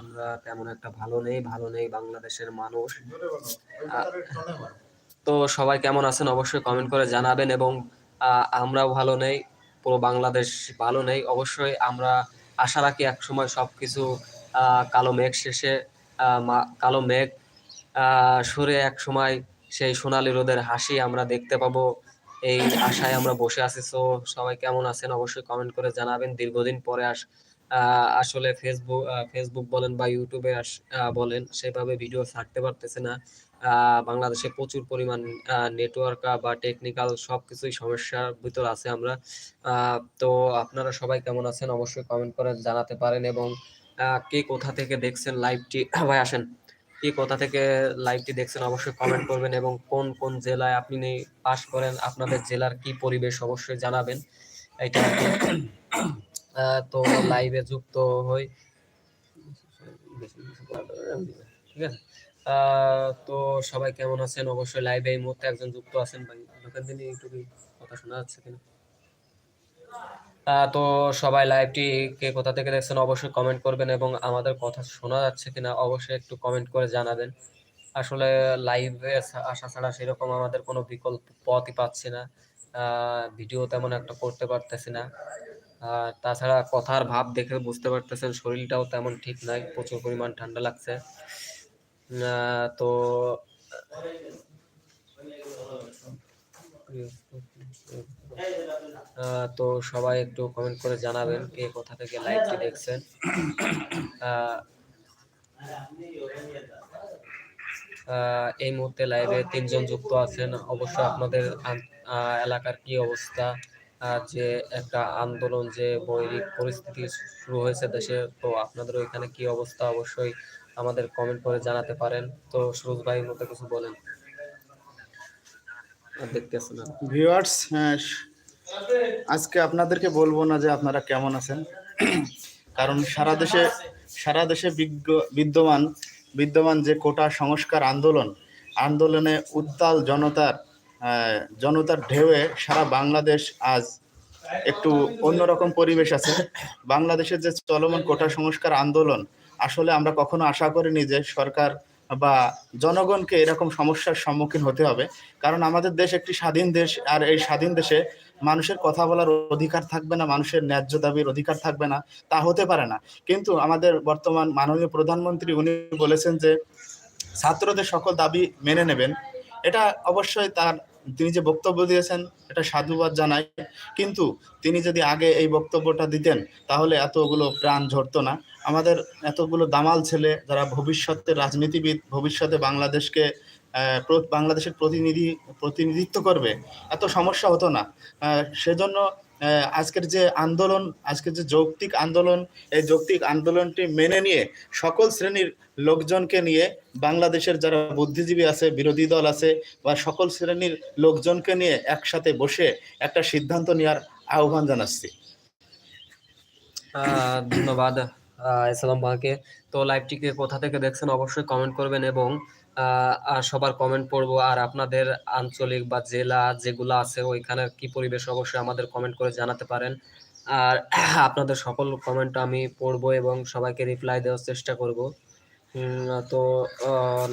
আমরা তেমন একটা ভালো নেই ভালো নেই বাংলাদেশের মানুষ। তো সবাই কেমন আছেন অবশ্যই কমেন্ট করে জানাবেন এবং আমরাও ভালো নেই পুরো বাংলাদেশ ভালো নেই। অবশ্যই আমরা আশা রাখি একসময় সবকিছু আহ, কালো মেঘ শেষে কালো মেঘ সরে এক সময় সেই সোনালী রোদের হাসি আমরা দেখতে পাবো। এই আশায় আমরা বসে আছি। তো সবাই কেমন আছেন অবশ্যই কমেন্ট করে জানাবেন। দীর্ঘদিন পরে আস আসলে ফেসবুক ফেসবুক বলেন বা ইউটিউবে বলেন, সেভাবে ভিডিও ছাড়তে পারতেছে না। বাংলাদেশে প্রচুর পরিমাণ নেটওয়ার্ক বা টেকনিক্যাল সবকিছুই সমস্যার ভিতর আছে আমরা। তো আপনারা সবাই কেমন আছেন? অবশ্যই কমেন্ট করে জানাতে পারেন এবং কে কোথা থেকে দেখছেন লাইভটি ভাই, আসেন। কে কোথা থেকে লাইভটি দেখছেন অবশ্যই কমেন্ট করবেন এবং কোন কোন জেলায় আপনি পাস করেন, আপনাদের জেলার কি পরিবেশ অবশ্যই জানাবেন। এটা তো লাইভে যুক্ত হই। ঠিক আছে? তো সবাই কেমন আছেন? অবশ্যই লাইভে এই মুহূর্তে একজন যুক্ত আছেন ভাই। দোকান দিনে একটু কথা শোনা যাচ্ছে কিনা? তো সবাই লাইভটি কে কোথা থেকে দেখছেন অবশ্যই কমেন্ট করবেন এবং আমাদের কথা শোনা যাচ্ছে কিনা অবশ্যই একটু কমেন্ট করে জানাবেন। আসলে লাইভে আসা ছাড়া সেরকম আমাদের কোনো বিকল্প পথই পাচ্ছি না। ভিডিও তেমন একটা করতে পারতেছি না। আর তাছাড়া কথার ভাব দেখে বুঝতে পারতেছেন, শরীরটাও তেমন ঠিক নাই, প্রচুর পরিমাণ ঠান্ডা লাগছে। তো তো সবাই একটু কমেন্ট করে জানাবেন কে কোথা থেকে লাইভটি দেখছেন। এই মুহূর্তে লাইভে তিনজন যুক্ত আছেন। অবশ্যই আপনাদের এলাকার কি অবস্থা? যে একটা আন্দোলন যে বৈরিক পরিস্থিতি শুরু হয়েছে দেশে তো আপনাদের ওইখানে কি অবস্থা? অবশ্যই আমাদের কমেন্ট করে জানাতে পারেন। তো সুরজ ভাইয়ের মতো কিছু বলেন। ভিউয়ার্স আজকে আপনাদেরকে বলব না যে আপনারা কেমন আছেন। কারণ সারা দেশে সারা দেশে বিজ্ঞ- বিদ্যমান বিদ্যমান যে কোটা সংস্কার আন্দোলন আন্দোলনে উত্তাল জনতার জনতার ঢেউয়ে সারা বাংলাদেশ আজ একটু অন্যরকম পরিবেশ আছে। বাংলাদেশের যে চলমান কোটা সংস্কার আন্দোলন, আসলে আমরা কখনো আশা করিনি যে সরকার বা জনগণকে এরকম সমস্যার সম্মুখীন হতে হবে। কারণ আমাদের দেশ একটি স্বাধীন দেশ, আর এই স্বাধীন দেশে মানুষের কথা বলার অধিকার থাকবে না, মানুষের ন্যায্য দাবির অধিকার থাকবে না, তা হতে পারে না। কিন্তু আমাদের বর্তমান মাননীয় প্রধানমন্ত্রী, উনি বলেছেন যে ছাত্রদের সকল দাবি মেনে নেবেন। এটা অবশ্যই তার তিনি যে বক্তব্য দিয়েছেন, এটা সাধুবাদ জানাই। কিন্তু তিনি যদি আগে এই বক্তব্যটা দিতেন, তাহলে এতগুলো প্রাণ ঝরতো না। আমাদের এতগুলো দামাল ছেলে যারা ভবিষ্যতে রাজনীতিবিদ, ভবিষ্যতে বাংলাদেশকে বাংলাদেশের প্রতিনিধি, প্রতিনিধিত্ব করবে, এত সমস্যা হতো না। সেজন্য আজকের যে আন্দোলন, আজকের যে যৌক্তিক আন্দোলন, এই যৌক্তিক আন্দোলনটি মেনে নিয়ে সকল শ্রেণির লোকজনকে নিয়ে বাংলাদেশের যারা বুদ্ধিজীবী আছে, বিরোধী দল আছে, বা সকল শ্রেণির লোকজনকে নিয়ে একসাথে বসে একটা সিদ্ধান্ত নেওয়ার আহ্বান জানাচ্ছি। ধন্যবাদ। ইসলাম ভাইকে তো লাইভটিকে কোথা থেকে দেখছেন অবশ্যই কমেন্ট করবেন এবং সবার কমেন্ট পড়ব। আর আপনাদের আঞ্চলিক বা জেলা যেগুলো আছে ওইখানের কি পরিবেশ অবশ্যই আমাদের কমেন্ট করে জানাতে পারেন। আর আপনাদের সকল কমেন্ট আমি পড়ব এবং সবাইকে রিপ্লাই দেওয়ার চেষ্টা করব। তো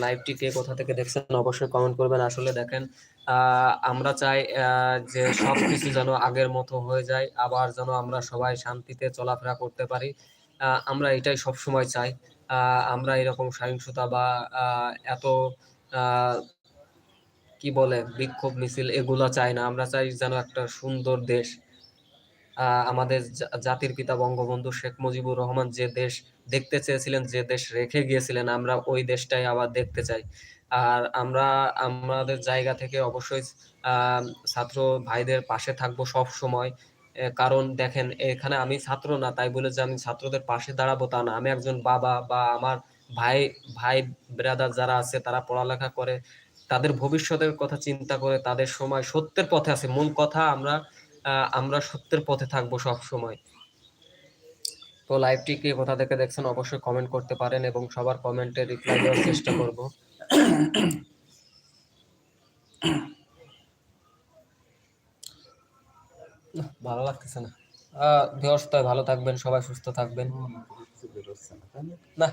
লাইভটিকে কোথা থেকে দেখছেন অবশ্যই কমেন্ট করবেন। আসলে দেখেন আমরা চাই যে সব কিছু যেন আগের মতো হয়ে যায়, আবার যেন আমরা সবাই শান্তিতে চলাফেরা করতে পারি। আমরা এটাই সব সময় চাই। আমরা এরকম সহিংসতা বা এত কি বলে, বিক্ষোভ মিছিল এগুলো চাই না। আমরা চাই যেন একটা সুন্দর দেশ। আমাদের জাতির পিতা বঙ্গবন্ধু শেখ মুজিবুর রহমান যে দেশ দেখতে চেয়েছিলেন, যে দেশ রেখে গিয়েছিলেন, আমরা ওই দেশটাই আবার দেখতে চাই। আর আমরা, আমাদের জায়গা থেকে অবশ্যই ছাত্র ভাইদের পাশে থাকব সব সময় কারণ দেখেন, এখানে আমি ছাত্র না, তাই বলে যে আমি ছাত্রদের পাশে দাঁড়াবো তা না। আমি একজন বাবা বা আমার ভাই ভাই ব্রাদার যারা আছে, তারা পড়ালেখা করে, তাদের ভবিষ্যতের কথা চিন্তা করে, তাদের সময় সত্যের পথে আছে। মূল কথা আমরা আমরা সত্যের পথে থাকব সব সময় তো লাইভটি কে কোথা থেকে দেখছেন অবশ্যই কমেন্ট করতে পারেন এবং সবার কমেন্টে রিপ্লাই দেওয়ার চেষ্টা করব। ভালো লাগতেছে না। আহ ভিউয়ার্স ভালো থাকবেন সবাই সুস্থ থাকবেন। না।